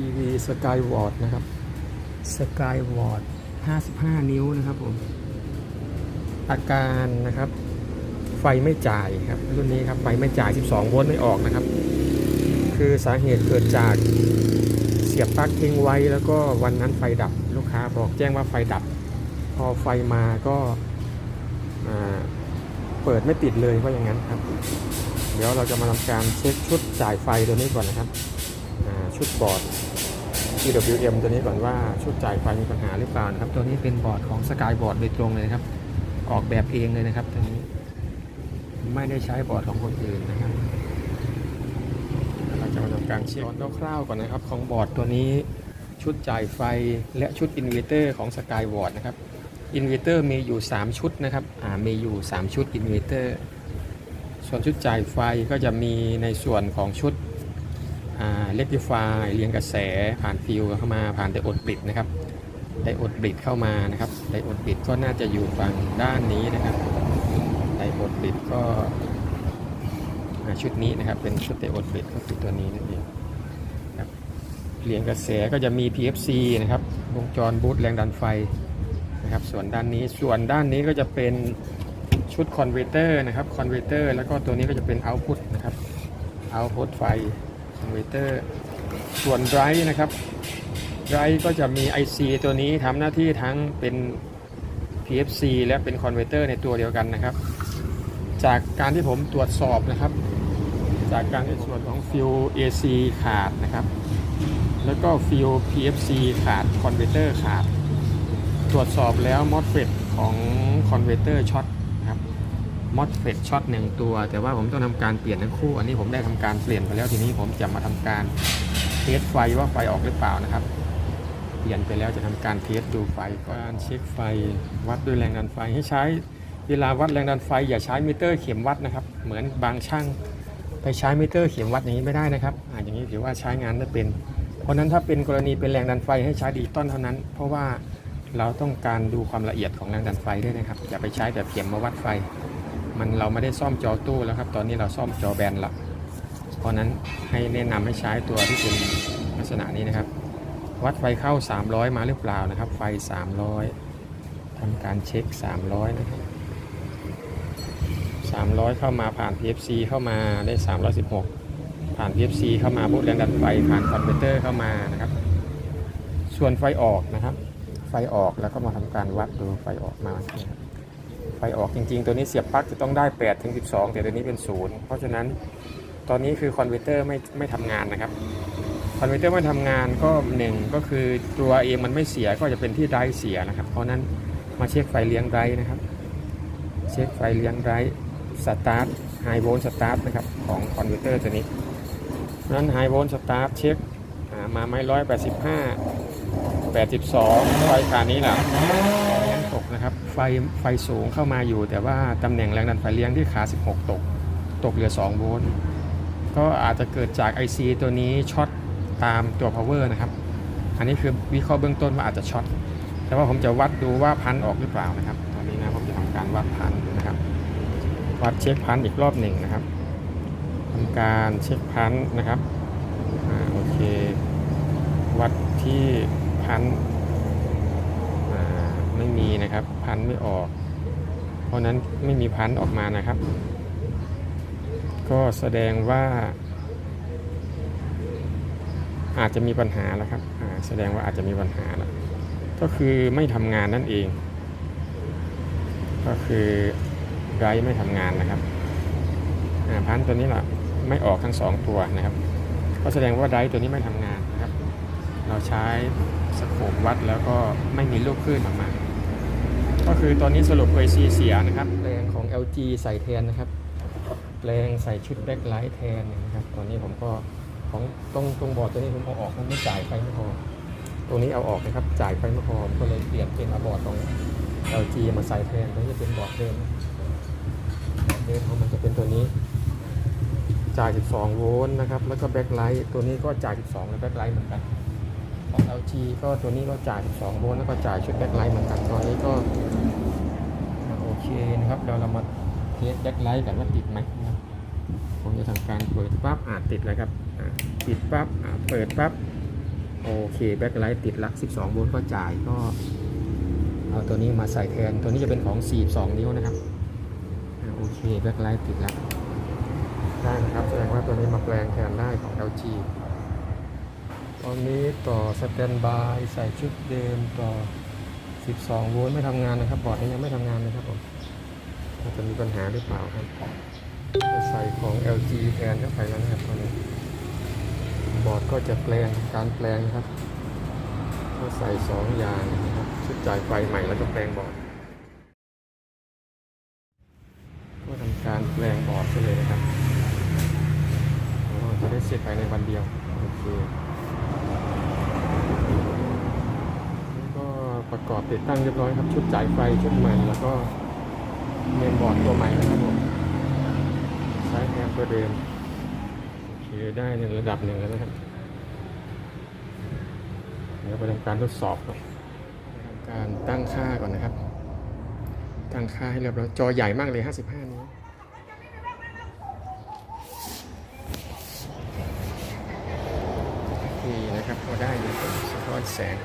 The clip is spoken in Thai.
ทีวีสกายวอร์ดนะครับสกายวอร์ด55 นิ้วนะครับผมอาการนะครับ ไฟไม่จ่ายครับ รุ่นนี้ครับไฟไม่จ่าย 12 โวลต์ไม่ออกนะครับ คือสาเหตุเกิดจากเสียบปลั๊กทิ้งไว้แล้วก็วันนั้นไฟดับลูกค้าบอกแจ้งว่าไฟดับ พอไฟมาก็อ่าเปิดไม่ติดเลยว่าอย่างนั้นครับ เดี๋ยวเราจะมาทำการเช็คชุดจ่ายไฟตัวนี้ก่อนนะครับอ่า ชุดบอร์ด EWM ตัวนี้ก่อนว่าชุดจ่ายไฟมีปัญหาหรือเปล่านะครับ ตัวนี้เป็นบอร์ดของ Skyboard โดยตรงเลยนะครับ ออกแบบเองเลยนะครับตัวนี้ไม่ได้ใช้บอร์ดของคนอื่นนะครับเราจะมาทำการเช็คคร่าวๆก่อนนะครับ ของบอร์ดตัวนี้ชุดจ่ายไฟและชุดอินเวอร์เตอร์ของ Skyward นะครับอินเวอร์เตอร์มีอยู่ 3 ชุดนะครับอ่ามีอยู่ 3 ชุดอินเวอร์เตอร์ส่วนชุดจ่ายไฟก็จะมีในส่วนของชุด เล็กดิฟายเรียงกระแสผ่านฟิวเข้ามาผ่านไดโอดบริดนะครับไดโอดบริดเข้ามานะครับไดโอดบริดก็น่าจะอยู่ฝั่งด้านนี้นะครับไดโอดบริดก็ชุดนี้นะครับเป็นชุดไดโอดบริดก็คือตัวนี้นั่นเองครับเรียงกระแสก็จะมี PFC นะครับวงจรบูตแรงดันไฟนะครับส่วนด้านนี้ส่วนด้านนี้ก็จะเป็นชุดคอนเวอร์เตอร์นะครับคอนเวอร์เตอร์แล้วก็ตัวนี้ก็จะเป็นเอาต์พุตนะครับเอาต์พุตไฟ เวเตอร์ส่วนไรนะครับไรก็จะมี IC ตัวนี้ทำหน้าที่ทั้งเป็น PFC และเป็นคอนเวเตอร์ในตัวเดียวกันนะครับ จากการที่ผมตรวจสอบนะครับ จากการในส่วนของฟิล AC ขาดนะครับ แล้วก็ฟิล PFC ขาดคอนเวเตอร์ขาด ตรวจสอบแล้ว MOSFET ของคอนเวเตอร์ช็อต ครับ MOSFET ช็อตหนึ่งตัว แต่ว่าผมต้องทำการเปลี่ยนทั้งคู่ อันนี้ผมได้ทำการเปลี่ยนไปแล้วทีนี้ผมจะมาทำการเทสไฟว่าไฟออกหรือเปล่านะครับ เปลี่ยนไปแล้วจะทำการเทสดูไฟการเช็คไฟวัดด้วยแรงดันไฟให้ใช้เวลาวัดแรงดันไฟอย่าใช้มิเตอร์เข็มวัดนะครับ เหมือนบางช่างไปใช้มิเตอร์เข็มวัดอย่างนี้ไม่ได้นะครับอ่าอย่างนี้ถือว่าใช้งานไม่เป็น เพราะฉะนั้นถ้าเป็นกรณีเป็นแรงดันไฟให้ใช้ดิจิตอลเท่านั้น เพราะว่าเราต้องการดูความละเอียดของแรงดันไฟด้วยนะครับ อย่าไปใช้แบบเข็มมาวัดไฟ มันเราไม่ได้ซ่อมจอตู้แล้วครับ ตอนนี้เราซ่อมจอแบนละเพราะนั้นให้แนะนำให้ใช้ตัวที่เป็นลักษณะนี้นะครับ วัดไฟเข้า 300 มาหรือเปล่านะครับ ไฟ 300ทำการเช็ค 300 นะครับ300 เข้ามาผ่าน PFC เข้ามาได้ 316 ผ่าน PFC เข้ามาบูตแรงดันไฟผ่านคอนเวอร์เตอร์เข้ามานะครับ ส่วนไฟออกนะครับ ไฟออกแล้วก็มาทำการวัดดูไฟออกมาครับ ไฟออกจริง ๆ ตัวนี้เสียบปลั๊กจะต้องได้8ถึง12 แต่ตัวนี้เป็น0เพราะฉะนั้นตอนนี้คือคอนเวอร์เตอร์ไม่ไม่ทำงานนะครับคอนเวอร์เตอร์ไม่ทำงานก็หนึ่งก็คือตัวเองมันไม่เสียก็จะเป็นที่ไดร์เสียนะครับ เพราะนั้นมาเช็คไฟเลี้ยงไดร์นะครับ เช็คไฟเลี้ยงไดร์สตาร์ทไฮโวลต์สตาร์ทนะครับของคอนเวอร์เตอร์ตัวนี้นั้นไฮโวลต์สตาร์ทเช็คมาไม่ร้อยแปดสิบห้าแปดสิบสองไฟขานี้แหละ ไฟไฟสูงเข้ามาอยู่ แต่ว่าตำแหน่งแรงดันไฟเลี้ยงที่ขา 16 ตก ตกเหลือ 2 โวลต์ ก็อาจจะเกิดจาก IC ตัวนี้ช็อตตามตัว power นะครับ อันนี้คือวิเคราะห์เบื้องต้นว่าอาจจะช็อต แต่ว่าผมจะวัดดูว่าพันออกหรือเปล่านะครับ ตอนนี้นะผมจะทำการวัดพันนะครับ วัดเช็คพันอีกรอบหนึ่งนะครับทำการเช็คพันนะครับ อ่าโอเค วัดที่พัน ครับ พันไม่ออก เพราะนั้นไม่มีพันออกมานะครับ ก็แสดงว่า อาจจะมีปัญหาแล้วครับแสดงว่าอาจจะมีปัญหาแล้วก็คือไม่ทำงานนั่นเอง ก็คือไรไม่ทำงานนะครับพันตัวนี้แหละไม่ออกทั้งสองตัวนะครับ ก็แสดงว่าไรตัวนี้ไม่ทำงานนะครับ เราใช้สโคปวัดแล้วก็ไม่มีลูกคลื่นออกมา ก็คือตอนนี้สรุป AC เสียนะครับแปลงของ LG ใส่แทนนะครับแปลงใส่ชุดแบ็คไลท์แทนนะครับ ตอนนี้ผมก็ของตรงตรงบอร์ดตัวนี้ผมเอาออกมันไม่จ่ายไฟไม่พอ ตรงนี้เอาออกนะครับจ่ายไฟไม่พอก็เลยเปลี่ยนเป็นอบอร์ดตรง LG มาใส่แทนตัวนี้จะเป็นบอร์ดเดิมเดิมของมันจะเป็นตัวนี้ จ่าย 12 โวลต์นะครับ แล้วก็แบ็คไลท์ตัวนี้ก็จ่าย 12 และแบ็คไลท์เหมือนกัน ของ LG ก็ตัวนี้ก็จ่าย 12 โวลต์แล้วก็จ่ายชุดแบ็คไลท์เหมือนกันตอนนี้ก็โอเคนะครับเดี๋ยวเรามาเทสแบ็คไลท์กันว่าติดไหมนะผมจะทำการเปิดปั๊บอ่าติดเลยครับปิดปั๊บเปิดปั๊บโอเคแบ็คไลท์ติดลัก 12 โวลต์ก็จ่ายก็เอาตัวนี้มาใส่แทน ตัวนี้จะเป็นของ 42 นิ้วนะครับโอเคแบ็คไลท์ติดแล้วได้นะครับแสดงว่าตัวนี้มาแปลงแทนได้ของ LG ตอนนี้ต่อสแตนบายใส่ชุดเดิมต่อ 12 โวลต์ไม่ทำงานนะครับ บอร์ดนี้ยังไม่ทำงานนะครับผมอาจจะมีปัญหาหรือเปล่าครับจะใส่ของ LG แทนเข้าไปแล้วนะครับตอนนี้ บอร์ดก็จะแปลงการแปลงนะครับก็ใส่สองอย่างนะครับชุดจ่ายไฟใหม่แล้วก็แปลงบอร์ดก็ทำการแปลงบอร์ดไปเลยนะครับจะได้เสร็จภายในวันเดียวโอเคแล้วก็ ประกอบติดตั้งเรียบร้อยครับ ชุดจ่ายไฟชุดใหม่แล้วก็เมนบอร์ดตัวใหม่นะครับผมใช้แอมตัวเดิมโอเคได้ในระดับหนึ่งแล้วนะครับเดี๋ยวไปทำการทดสอบก่อนทำการตั้งค่าก่อนนะครับ ตั้งค่าให้เรียบร้อยจอใหญ่มากเลย 55 นิ้วนี่นะครับพอได้อยู่สะท้อนแสง